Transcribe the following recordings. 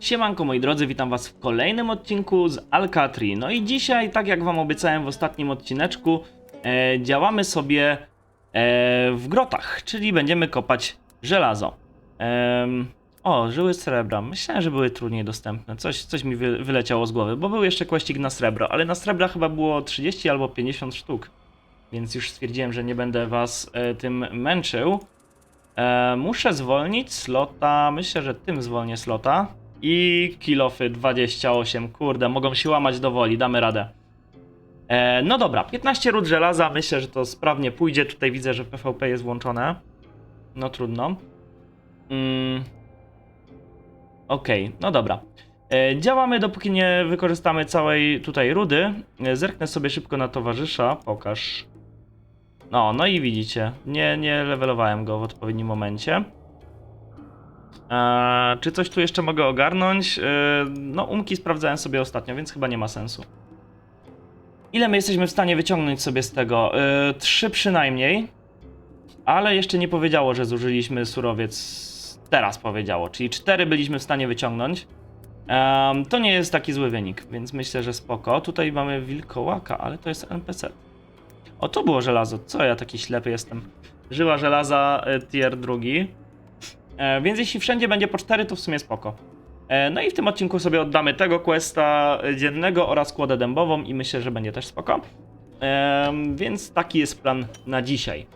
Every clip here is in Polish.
Siemanko moi drodzy, witam was w kolejnym odcinku z Alcatri. No i dzisiaj, tak jak wam obiecałem w ostatnim odcineczku, e, działamy sobie e, w grotach, czyli będziemy kopać żelazo. Em, o, żyły srebra. Myślałem, że były trudniej dostępne. Coś, coś mi wy, wyleciało z głowy, bo był jeszcze kłeścik na srebro, ale na srebra chyba było 30 albo 50 sztuk. Więc już stwierdziłem, że nie będę was e, tym męczył. E, muszę zwolnić slota. Myślę, że tym zwolnię slota. I kilofy 28. Kurde, mogą się łamać do woli, damy radę. E, no dobra, 15 ród żelaza. Myślę, że to sprawnie pójdzie. Tutaj widzę, że PvP jest włączone. No trudno. Mm. Okej, no dobra. E, działamy, dopóki nie wykorzystamy całej tutaj rudy. E, zerknę sobie szybko na towarzysza. Pokaż. No, no i widzicie, nie, nie levelowałem go w odpowiednim momencie. Czy coś tu jeszcze mogę ogarnąć? Eee, no, umki sprawdzałem sobie ostatnio, więc chyba nie ma sensu. Ile my jesteśmy w stanie wyciągnąć sobie z tego? Eee, trzy przynajmniej. Ale jeszcze nie powiedziało, że zużyliśmy surowiec. Teraz powiedziało, czyli cztery byliśmy w stanie wyciągnąć. Em, to nie jest taki zły wynik, więc myślę, że spoko. Tutaj mamy wilkołaka, ale to jest NPC. O, to było żelazo. Co ja taki ślepy jestem? Żyła żelaza e, tier drugi. E, więc jeśli wszędzie będzie po 4, to w sumie spoko. E, no i w tym odcinku sobie oddamy tego questa dziennego oraz kłodę dębową i myślę, że będzie też spoko. E, więc taki jest plan na dzisiaj.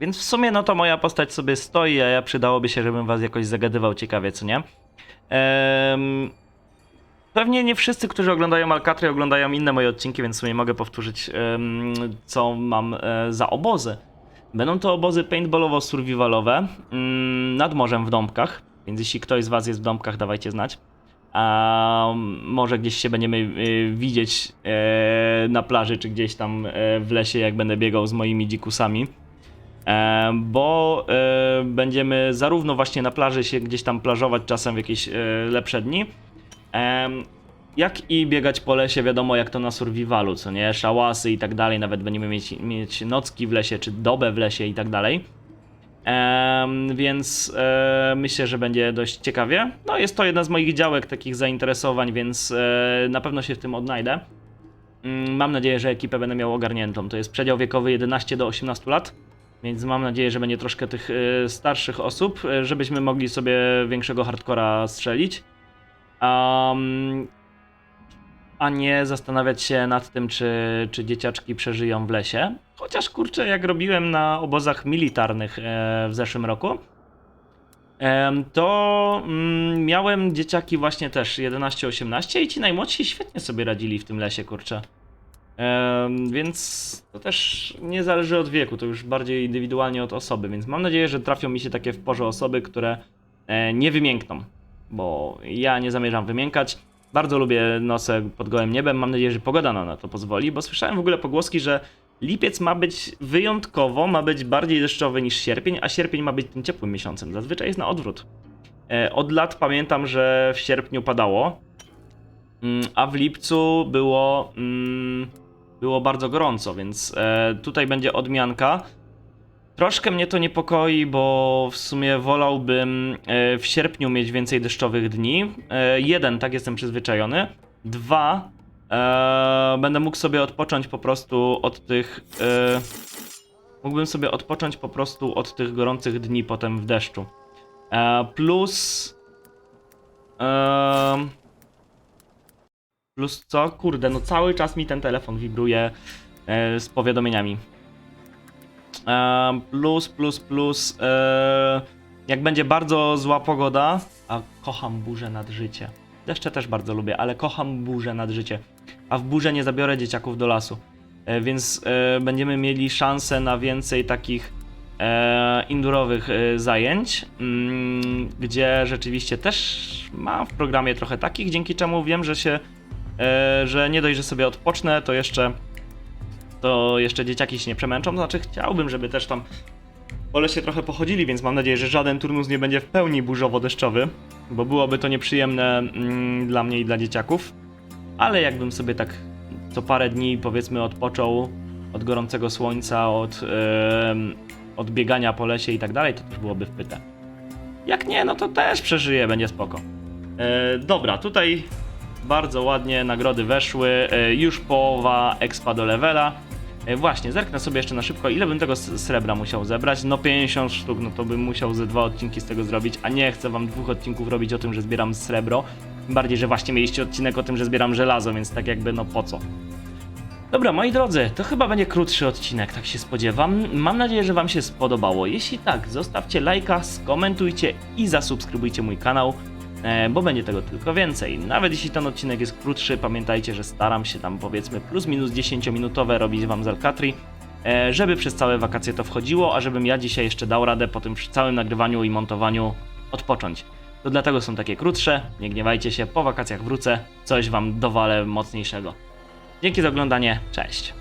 Więc w sumie no to moja postać sobie stoi, a ja przydałoby się, żebym was jakoś zagadywał ciekawie, co nie? Pewnie nie wszyscy, którzy oglądają Alcatry, oglądają inne moje odcinki, więc w sumie mogę powtórzyć, co mam za obozy. Będą to obozy paintballowo-survivalowe mm, nad morzem w Dąbkach, więc jeśli ktoś z Was jest w Dąbkach, dawajcie znać. A może gdzieś się będziemy y, widzieć e, na plaży, czy gdzieś tam e, w lesie, jak będę biegał z moimi dzikusami. E, bo będziemy zarówno właśnie na plaży się gdzieś tam plażować czasem w jakieś lepsze dni, jak i biegać po lesie, wiadomo jak to na survivalu, co nie? Szałasy i tak dalej, nawet będziemy mieć, mieć nocki w lesie, czy dobę w lesie i tak dalej. Em, więc e, myślę, że będzie dość ciekawie. No jest to jedna z moich działek takich zainteresowań, więc e, na pewno się w tym odnajdę. Mm, Mam nadzieję, że ekipę będę miał ogarniętą. To jest przedział wiekowy 11 do 18 lat, więc mam nadzieję, że będzie troszkę tych e, starszych osób, e, żebyśmy mogli sobie większego hardcora strzelić. Um, a nie zastanawiać się nad tym, czy, czy dzieciaczki przeżyją w lesie. Chociaż kurczę, jak robiłem na obozach militarnych e, w zeszłym roku, to mm, miałem dzieciaki właśnie też 11-18 i ci najmłodsi świetnie sobie radzili w tym lesie, kurczę. Więc to też nie zależy od wieku, to już bardziej indywidualnie od osoby, więc mam nadzieję, że trafią mi się takie w porze osoby, które e, nie wymiękną bo ja nie zamierzam wymiękać. Bardzo lubię noce pod gołym niebem. Mam nadzieję, że pogoda nam na to pozwoli, bo słyszałem w ogóle pogłoski, że lipiec ma być wyjątkowo, ma być bardziej deszczowy niż sierpień, a sierpień ma być tym ciepłym miesiącem. Zazwyczaj jest na odwrót. E, Od lat pamiętam, że w sierpniu padało, mm, a w lipcu było, mm, było bardzo gorąco, więc e, tutaj będzie odmianka. Troszkę mnie to niepokoi, bo w sumie wolałbym e, w sierpniu mieć więcej deszczowych dni. E, Jeden, tak jestem przyzwyczajony. Dwa, e, będę mógł sobie odpocząć po prostu od tych. Mógłbym sobie odpocząć po prostu od tych gorących dni potem w deszczu. Plus. Plus co? Kurde, no cały czas mi ten telefon wibruje z powiadomieniami. Plus, plus, plus. e, jak będzie bardzo zła pogoda, a kocham burzę nad życie. Deszcze też bardzo lubię, ale kocham burzę nad życie. A w burzę nie zabiorę dzieciaków do lasu. E, więc e, będziemy mieli szansę na więcej takich indurowych zajęć, mm, gdzie rzeczywiście też mam w programie trochę takich, dzięki czemu wiem, że się, że nie dość, że sobie odpocznę, to jeszcze to jeszcze dzieciaki się nie przemęczą. Znaczy, chciałbym, żeby też tam po lesie trochę pochodzili, więc mam nadzieję, że żaden turnus nie będzie w pełni burzowo-deszczowy, bo byłoby to nieprzyjemne mm, dla mnie i dla dzieciaków. Ale jakbym sobie tak co parę dni, powiedzmy, odpoczął od gorącego słońca, od, em, od biegania po lesie i tak dalej, to też byłoby wpyte. Jak nie, no to też przeżyję, będzie spoko. E, dobra, tutaj bardzo ładnie nagrody weszły. E, już połowa expa do levela. E, właśnie, zerknę sobie jeszcze na szybko, ile bym tego srebra musiał zebrać. No 50 sztuk, no to bym musiał ze dwa odcinki z tego zrobić, a nie chcę wam dwóch odcinków robić o tym, że zbieram srebro. Tym bardziej, że właśnie mieliście odcinek o tym, że zbieram żelazo, więc tak jakby no po co. Dobra, moi drodzy, to chyba będzie krótszy odcinek, tak się spodziewam. Mam nadzieję, że Wam się spodobało. Jeśli tak, zostawcie lajka, skomentujcie i zasubskrybujcie mój kanał, bo będzie tego tylko więcej. Nawet jeśli ten odcinek jest krótszy, pamiętajcie, że staram się tam powiedzmy plus minus 10-minutowe robić Wam z Alcatri, e, żeby przez całe wakacje to wchodziło, a żebym ja dzisiaj jeszcze dał radę po tym całym nagrywaniu i montowaniu odpocząć. To dlatego są takie krótsze, nie gniewajcie się, po wakacjach wrócę, coś Wam dowalę mocniejszego. Dzięki za oglądanie, cześć.